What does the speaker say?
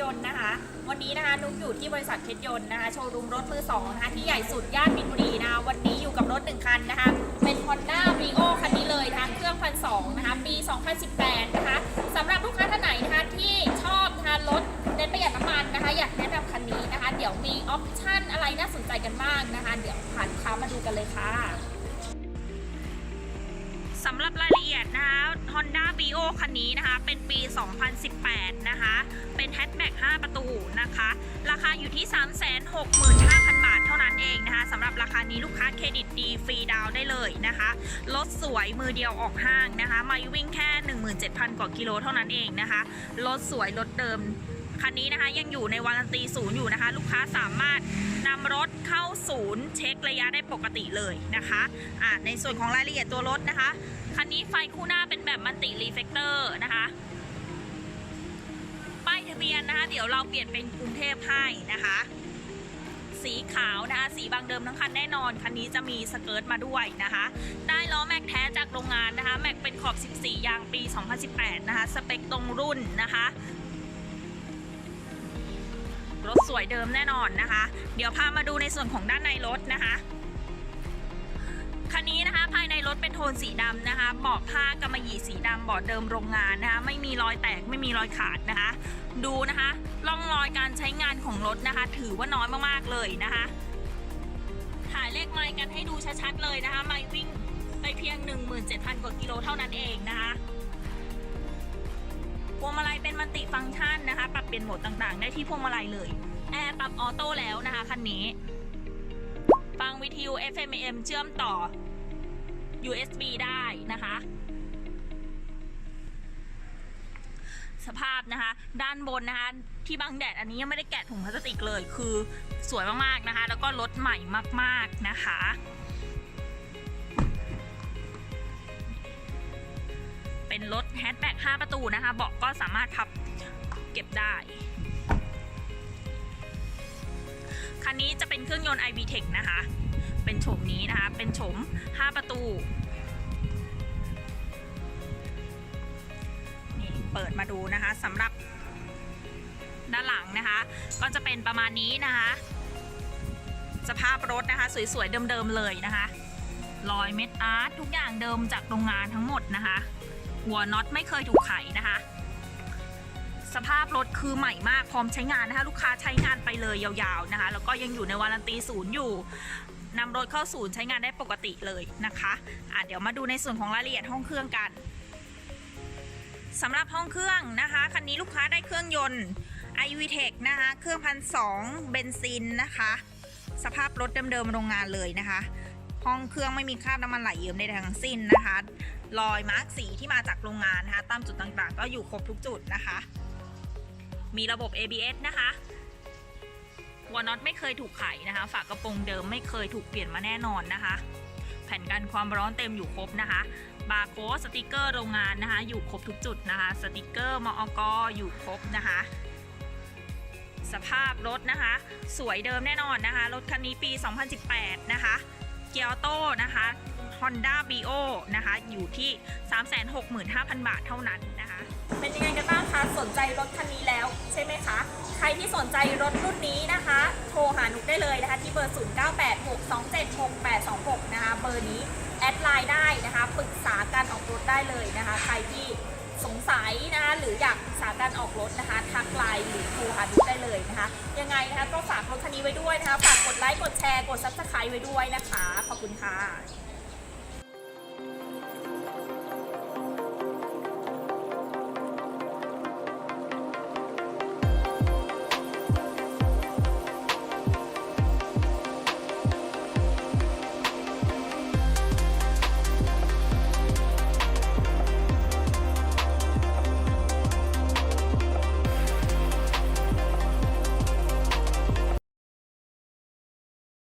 ยนต์นะคะ วันนี้นะคะนุ๊กอยู่ที่บริษัทเพชรยนต์นะคะโชว์รูมรถมือสองนะคะที่ใหญ่สุดย่านมินบุรีนะคะวันนี้อยู่กับรถหนึ่งคันนะคะ เป็น Honda v i o คันนี้เลยนะคะเครื่องพันสองนะคะปี 2018 นะคะสำหรับลูกค้าท่านไหนนะคะที่ชอบทานรถเน้นประหยัดน้ำมันนะคะ อยากแนะนำคันนี้นะคะ เดี๋ยวมีออปชั่นอะไรน่าสนใจกันบ้างนะคะ เดี๋ยวผ่านลูกค้ามาดูกันเลยค่ะสำหรับราย Honda b i o คันนี้นะคะ เป็นปี 2018 นะคะ เป็นแฮชแบ็ก5ประตูนะคะ ราคาอยู่ที่ 365,000 บาทเท่านั้นเองนะคะสำหรับราคานี้ลูกค้าเครดิตดีฟรีดาวได้เลยนะคะรถสวยมือเดียวออกห้างนะคะ มาวิ่งแค่ 17,000 กว่ากิโลเท่านั้นเองนะคะรถสวยรถเดิม คันนี้นะคะยังอยู่ในวารันตีศูนย์อยู่นะคะ ลูกค้าสามารถนำรถเข้าศูนย์ เช็คระยะได้ปกติเลยนะคะอ่าในส่วนของรายละเอียดตัวรถนะคะ คันนี้ไฟคู่หน้าเป็นแบบมันติรีเฟกเตอร์นะคะป้ายทะเบียนนะคะ เดี๋ยวเราเปลี่ยนเป็นกรุงเทพให้นะคะสีขาวนะคะ สีบางเดิมทั้งคันแน่นอน คันนี้จะมีสเกิร์ตมาด้วยนะคะ ได้ล้อแม็กแท้จากโรงงานนะคะ แม็กเป็นขอบ 14 ยางปี 2018 นะคะ สเปคตรงรุ่นนะคะ รถสวยเดิมแน่นอนนะคะ เดี๋ยวพามาดูในส่วนของด้านในรถนะคะคันนี้นะคะภายในรถเป็นโทนสีดำนะคะเบาะผ้ากำมะหยี่สีดำเบาะเดิมโรงงานนะคะไม่มีรอยแตกไม่มีรอยขาดนะคะ ดูนะคะร่องรอยการใช้งานของรถนะคะ ถือว่าน้อยมากๆเลยนะคะถ่ายเลขไมล์กันให้ดูชัดๆเลยนะคะไมล์วิ่งไปเพียง 17,000 กว่ากิโลเท่านั้นเองนะคะ พวงมาลัยเป็นมัลติฟังก์ชันนะคะ ปรับเปลี่ยนโหมดต่างๆ ได้ที่พวงมาลัยเลย แอร์ปรับออโต้แล้วนะคะคันนี้ ฟังวิทยุ FM AM เชื่อมต่อ USB ได้นะคะ สภาพนะคะ ด้านบนนะคะ ที่บังแดดอันนี้ยังไม่ได้แกะถุงพลาสติกเลย คือสวยมากๆนะคะ แล้วก็รถใหม่มากๆนะคะ เป็นรถแฮชแบ็ก5ประตูนะคะเบาะก็สามารถพับเก็บได้ คันนี้จะเป็นเครื่องยนต์ iVTEC นะคะ เป็นโฉมนี้นะคะ เป็นโฉม 5 ประตูนี่เปิดมาดูนะคะสำหรับด้านหลังนะคะ ก็จะเป็นประมาณนี้นะคะ สภาพรถนะคะ สวยๆ เดิมๆ เลยนะคะรอยเม็ดอาร์ตทุกอย่างเดิมจากโรงงานทั้งหมดนะคะ หัวน็อตไม่เคยถูกไขนะคะ สภาพรถคือใหม่มากพร้อมใช้งานนะคะ ลูกค้าใช้งานไปเลยยาวๆนะคะ แล้วก็ยังอยู่ในวารันตีศูนย์อยู่นำรถเข้าศูนย์ใช้งานได้ปกติเลยนะคะอะเดี๋ยวมาดูในส่วนของรายละเอียดห้องเครื่องกันสำหรับห้องเครื่องนะคะ คันนี้ลูกค้าได้เครื่องยนต์ iVTEC นะคะ เครื่องพันสองเบนซินนะคะ สภาพรถเดิมๆโรงงานเลยนะคะ ห้องเครื่องไม่มีคราบน้ำมันไหลเยิ้มใดทั้งสิ้นนะคะ รอยมาร์กสีที่มาจากโรงงานนะคะ ตามจุดต่างๆ ก็อยู่ครบทุกจุดนะคะ มีระบบ ABS นะคะหัวน็อตไม่เคยถูกไขนะคะ ฝากระโปรงเดิมไม่เคยถูกเปลี่ยนมาแน่นอนนะคะ แผ่นกันความร้อนเต็มอยู่ครบนะคะ บาร์โค้ดสติกเกอร์โรงงานนะคะ อยู่ครบทุกจุดนะคะ สติกเกอร์มอกอยู่ครบนะคะ สภาพรถนะคะ สวยเดิมแน่นอนนะคะ รถคันนี้ปี 2018 นะคะ เกียร์โต้นะคะ Honda b i o นะคะ อยู่ที่ 365,000 บาทเท่านั้นนะคะ เป็นยังไงกันบ้างคะสนใจรถคันนี้แล้วใช่ไหมคะ ใครที่สนใจรถรุ่นนี้นะคะ โทรหานุกได้เลยนะคะ ที่เบอร์ 0986276826 นะคะ เบอร์นี้แอดไลน์ได้นะคะปรึกษาการออกรถได้เลยนะคะ ใครที่ สงสัยนะคะหรืออยากปรึกษาการออกรถนะคะทักไลน์หรือโทรหาดูได้เลยนะคะ ยังไงนะคะก็ฝากรถคันนี้ไว้ด้วยนะคะ ฝากกดไลค์กดแชร์กดซับสไครต์ไว้ด้วยนะคะ ขอบคุณค่ะ